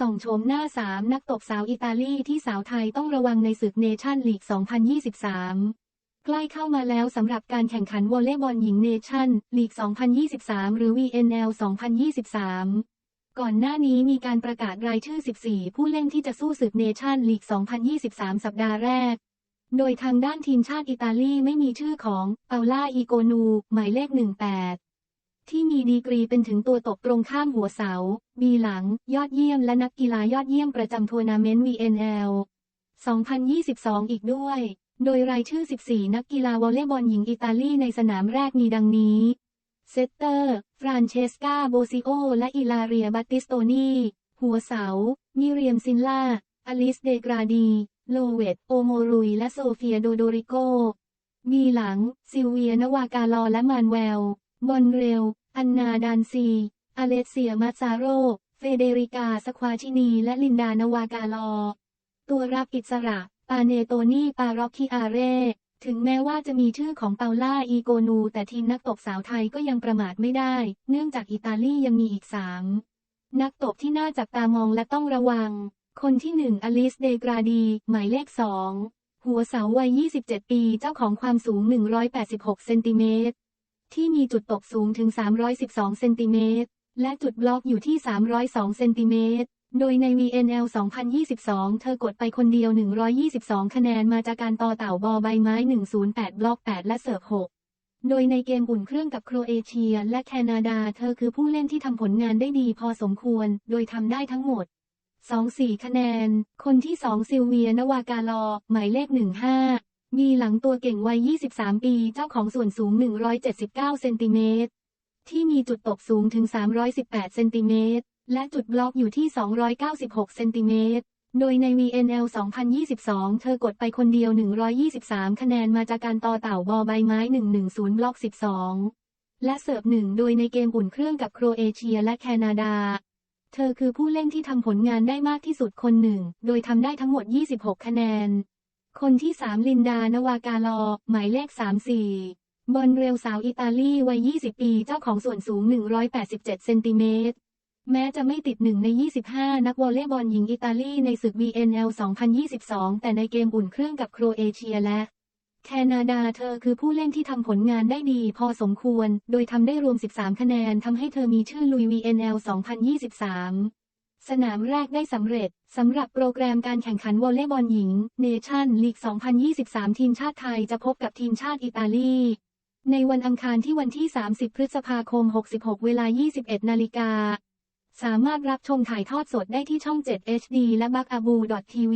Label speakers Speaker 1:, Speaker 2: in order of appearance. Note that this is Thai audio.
Speaker 1: ส่องโฉมหน้า 3 นักตบสาวอิตาลีที่สาวไทยต้องระวังในศึกเนชั่นลีก 2023 ใกล้เข้ามาแล้วสำหรับการแข่งขันวอลเลย์บอลหญิงเนชั่นลีก 2023 หรือ VNL 2023 ก่อนหน้านี้มีการประกาศรายชื่อ 14 ผู้เล่นที่จะสู้ศึกเนชั่นลีก 2023 สัปดาห์แรก โดยทางด้านทีมชาติอิตาลีไม่มีชื่อของเปาล่า อีโกนู หมายเลข 18 ที่มีดีกรีเป็นถึงตัวตกตรงข้ามหัวเสา บีหลัง ยอดเยี่ยมและนักกีฬายอดเยี่ยมประจำทัวร์นาเมนต์ VNL 2022 อีกด้วย โดยรายชื่อ 14 นักกีฬาวอลเลย์บอลหญิงอิตาลีในสนามแรกมีดังนี้ เซตเตอร์ ฟรานเชสกาโบซิโอ และอิลาเรียบัตติสโตนี หัวเสา มิเรียมซินล่า อลิสเดกราดี โลเวต โอโมรุย และโซเฟียโดโดริโก มีหลัง ซิลเวียนวากาลอและมานเวล บอนเรล อันนาดานซี อเลเซียมาซาโร เฟเดริกาสควาชินี และลินดานวากาลอ ตัวรับอิสระ ปาเนโตนีปารอกคิอาเร่ ถึงแม้ว่าจะมีชื่อของเปาล่า อีโกนู แต่ทีมนักตบสาวไทยก็ยังประมาทไม่ได้ เนื่องจากอิตาลียังมีอีกสามนักตบที่น่าจับตามองและต้องระวัง คนที่หนึ่งอลิส เดกราดี หมายเลขสองหัวเสาวัย 27 ปี เจ้าของความสูง 186 เซนติเมตร ที่มีจุดตกสูงถึง 312 เซนติเมตร และจุดบล็อกอยู่ที่ 302 เซนติเมตร โดยใน VNL 2022 เธอกดไปคนเดียว 122 คะแนนมาจากการต่อเต่าบอใบไม้ 108 บล็อก 8 และเสิร์ฟ 6 โดยในเกมอุ่นเครื่องกับโครเอเชียและแคนาดา เธอคือผู้เล่นที่ทำผลงานได้ดีพอสมควร โดยทำได้ทั้งหมด 2-4 คะแนน คนที่ 2 ซิลเวียนวากาลอ หมายเลข 15 มีหลังตัวเก่งวัย 23 ปี เจ้าของส่วนสูง 179 เซนติเมตร ที่มีจุดตกสูงถึง 318 เซนติเมตร และจุดบล็อกอยู่ที่ 296 เซนติเมตร โดยใน VNL 2022 เธอกดไปคนเดียว 123 คะแนนมาจากการต่อเต่าบอใบไม้ 110 บล็อก 12 และเสิร์ฟหนึ่งโดยในเกมอุ่นเครื่องกับโครเอเชียและแคนาดา เธอคือผู้เล่นที่ทำผลงานได้มากที่สุดคนหนึ่ง โดยทำได้ทั้งหมด 26 คะแนน คนที่3ลินดานวากาลอ หมายเลข 34 บอลเร็วสาวอิตาลีวัย 20 ปีเจ้าของส่วนสูง 187 เซนติเมตร แม้จะไม่ติดหนึ่งใน 25 นักวอลเลย์บอลหญิงอิตาลีในศึก VNL 2022 แต่ในเกมอุ่นเครื่องกับโครเอเชียและ แคนาดาเธอคือผู้เล่นที่ทำผลงานได้ดีพอสมควร โดยทำได้รวม 13 คะแนนทำให้เธอมีชื่อลุย VNL 2023 สนามแรกได้สำเร็จ สำหรับโปรแกรมการแข่งขันวอลเลย์บอลหญิงเนชั่นลีก 2023 ทีมชาติไทยจะพบกับทีมชาติอิตาลี ในวันอังคารที่วันที่ 30 พฤษภาคม 66 เวลา 21 นาฬิกา สามารถรับชมถ่ายทอดสดได้ที่ช่อง 7 HD และบักอาบู .tv